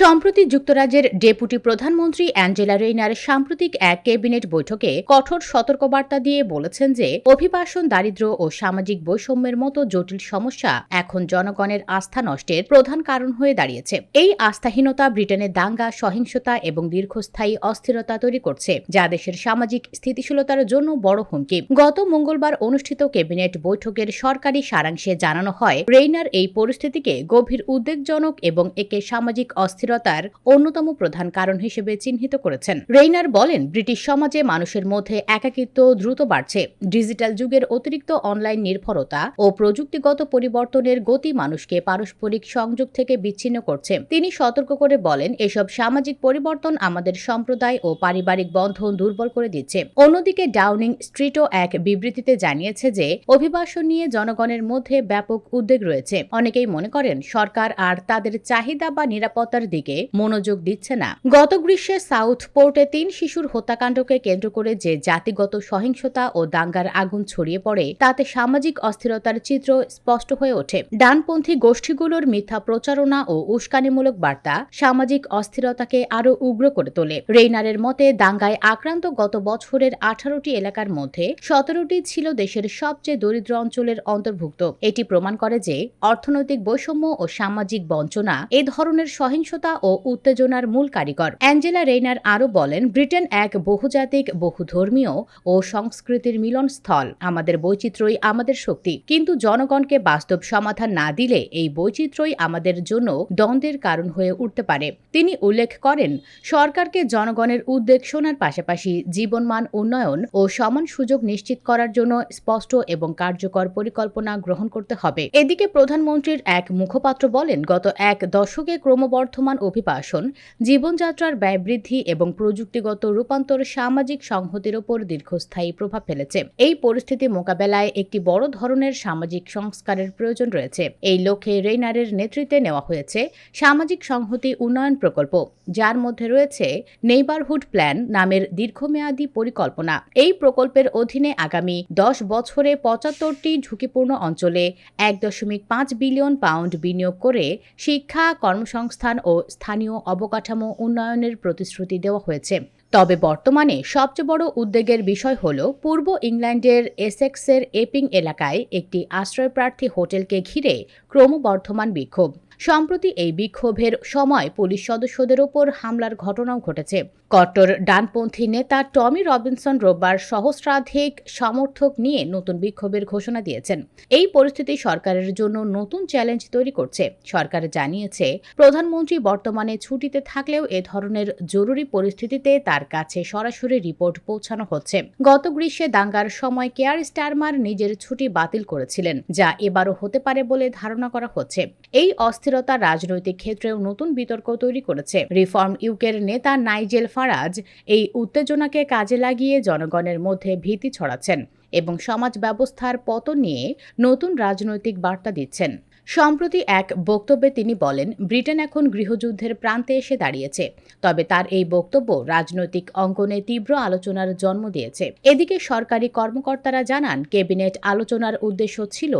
সম্প্রতি যুক্তরাজ্যের ডেপুটি প্রধানমন্ত্রী অ্যাঞ্জেলা রেইনার সাম্প্রতিক এক ক্যাবিনেট বৈঠকে কঠোর সতর্কবার্তা দিয়ে বলেছেন যে, অভিবাসন দারিদ্র ও সামাজিক বৈষম্যের মতো জটিল সমস্যা এখন জনগণের আস্থা নষ্টের প্রধান কারণ হয়ে দাঁড়িয়েছে। এই আস্থাহীনতা ব্রিটেনের দাঙ্গা, সহিংসতা এবং দীর্ঘস্থায়ী অস্থিরতা তৈরি করছে, যা দেশের সামাজিক স্থিতিশীলতার জন্য বড় হুমকি। গত মঙ্গলবার অনুষ্ঠিত ক্যাবিনেট বৈঠকের সরকারি সারাংশে জানানো হয়, রেইনার এই পরিস্থিতিকে গভীর উদ্বেগজনক এবং একে সামাজিক অস্থিরতার অন্যতম প্রধান কারণ হিসেবে চিহ্নিত করেছেন। রেইনার বলেন, ব্রিটিশ সমাজে মানুষের মধ্যে একাকিত্ব দ্রুত বাড়ছে। ডিজিটাল যুগের অতিরিক্ত অনলাইন নির্ভরতা ও প্রযুক্তিগত পরিবর্তনের গতি মানুষকে পারস্পরিক সংযোগ থেকে বিচ্ছিন্ন করছে। তিনি সতর্ক করে বলেন, এসব সামাজিক পরিবর্তন আমাদের সম্প্রদায় ও পারিবারিক বন্ধন দুর্বল করে দিচ্ছে। অন্যদিকে ডাউনিং স্ট্রিটও এক বিবৃতিতে জানিয়েছে যে, অভিবাসন নিয়ে জনগণের মধ্যে ব্যাপক উদ্বেগ রয়েছে। অনেকেই মনে করেন, সরকার আর তাদের চাহিদা বা নিরাপত্তার দিকে মনোযোগ দিচ্ছে না। গত গ্রীষ্মে সাউথ পোর্টে তিন শিশুর হত্যাকাণ্ডকে কেন্দ্র করে যে জাতিগত সহিংসতা ও দাঙ্গার আগুন ছড়িয়ে পড়ে, তাতে সামাজিক অস্থিরতার চিত্র স্পষ্ট হয়ে ওঠে। ডানপন্থী গোষ্ঠীগুলোর মিথ্যা প্রচারণা ও উস্কানিমূলক বার্তা সামাজিক অস্থিরতাকে আরও উগ্র করে তোলে। রেইনারের মতে, দাঙ্গায় আক্রান্ত গত বছরের আঠারোটি এলাকার মধ্যে সতেরোটি ছিল দেশের সবচেয়ে দরিদ্র অঞ্চলের অন্তর্ভুক্ত। এটি প্রমাণ করে যে অর্থনৈতিক বৈষম্য ও সামাজিক বঞ্চনা এ ধরনের সহিংসতা ও উত্তেজনার মূল কারিগর। অ্যাঞ্জেলা রেইনার আরও বলেন, ব্রিটেন এক বহুজাতিক, বহুধর্মীয় ও সংস্কৃতির মিলনস্থল। আমাদের বৈচিত্র্যই আমাদের শক্তি। কিন্তু জনগণকে বাস্তব সমাধান না দিলে এই বৈচিত্র্যই আমাদের জন্য দ্বন্দ্বের কারণ হয়ে উঠতে পারে। তিনি উল্লেখ করেন, সরকারকে জনগণের উদ্বেগ শোনার পাশাপাশি জীবনমান উন্নয়ন ও সমান সুযোগ নিশ্চিত করার জন্য স্পষ্ট এবং কার্যকর পরিকল্পনা গ্রহণ করতে হবে। এদিকে প্রধানমন্ত্রীর এক মুখপাত্র বলেন, গত এক দশকে ক্রমবর্ধমান অভিবাসন, জীবনযাত্রার ব্যয় বৃদ্ধি এবং প্রযুক্তিগত রূপান্তর সামাজিক সংহতির ওপর দীর্ঘস্থায়ী প্রভাব ফেলেছে। এই পরিস্থিতি মোকাবেলায় একটি বড় ধরনের সামাজিক সংস্কারের প্রয়োজন রয়েছে। এই লক্ষ্যে রেইনারের নেতৃত্বে নেওয়া হয়েছে সামাজিক সংহতি উন্নয়ন প্রকল্প। যার মধ্যে রয়েছে নেইবারহুড প্ল্যান নামের দীর্ঘমেয়াদী পরিকল্পনা। এই প্রকল্পের অধীনে আগামী দশ বছরে পঁচাত্তরটি ঝুঁকিপূর্ণ অঞ্চলে এক দশমিক পাঁচ বিলিয়ন পাউন্ড বিনিয়োগ করে শিক্ষা, কর্মসংস্থান ও স্থানীয় অবকাঠামো উন্নয়নের প্রতিশ্রুতি দেওয়া হয়েছে। তবে বর্তমানে সবচেয়ে বড় উদ্বেগের বিষয় হল, পূর্ব ইংল্যান্ডের এসেক্সের এপিং এলাকায় একটি আশ্রয়প্রার্থী হোটেলকে ঘিরে ক্রমবর্ধমান বিক্ষোভ। সম্প্রতি এই বিক্ষোভের সময় পুলিশ সদস্যদের ওপর হামলার ঘটনাও ঘটেছে। কট্টর ডানপন্থী নেতা টমি রবিনসন রোববার সহস্রাধিক সমর্থক নিয়ে নতুন বিক্ষোভের ঘোষণা দিয়েছেন। এই পরিস্থিতি সরকারের জন্য নতুন চ্যালেঞ্জ তৈরি করছে। সরকার জানিয়েছে, প্রধানমন্ত্রী বর্তমানে ছুটিতে থাকলেও এ ধরনের জরুরি পরিস্থিতিতে তার কাছে সরাসরি রিপোর্ট পৌঁছানো হচ্ছে। গত গ্রীষ্মে দাঙ্গার সময় কেয়ার স্টারমার নিজের ছুটি বাতিল করেছিলেন, যা এবারও হতে পারে বলে ধারণা করা হচ্ছে। এই অস্থিরতা রাজনৈতিক ক্ষেত্রেও নতুন বিতর্ক তৈরি করেছে। রিফর্ম ইউকের নেতা নাইজেল ফারাজ এই উত্তেজনাকে কাজে লাগিয়ে জনগণের মধ্যে ভীতি ছড়াচ্ছেন এবং সমাজ ব্যবস্থার পতন নিয়ে নতুন রাজনৈতিক বার্তা দিচ্ছেন। সম্প্রতি এক বক্তব্যে তিনি বলেন, ব্রিটেন এখন গৃহযুদ্ধের প্রান্তে এসে দাঁড়িয়েছে। তবে তার এই বক্তব্য রাজনৈতিক অঙ্গনে তীব্র আলোচনার জন্ম দিয়েছে। এদিকে সরকারি কর্মকর্তারা জানান ক্যাবিনেট আলোচনার উদ্দেশ্য ছিল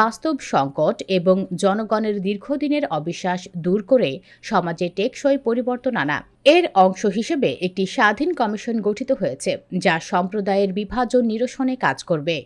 বাস্তব সংকট এবং জনগণের দীর্ঘদিনের অবিশ্বাস দূর করে সমাজে টেকসই পরিবর্তন আনা। এর অংশ হিসেবে একটি স্বাধীন কমিশন গঠিত হয়েছে, যা সম্প্রদায়ের বিভাজন নিরসনে কাজ করবে।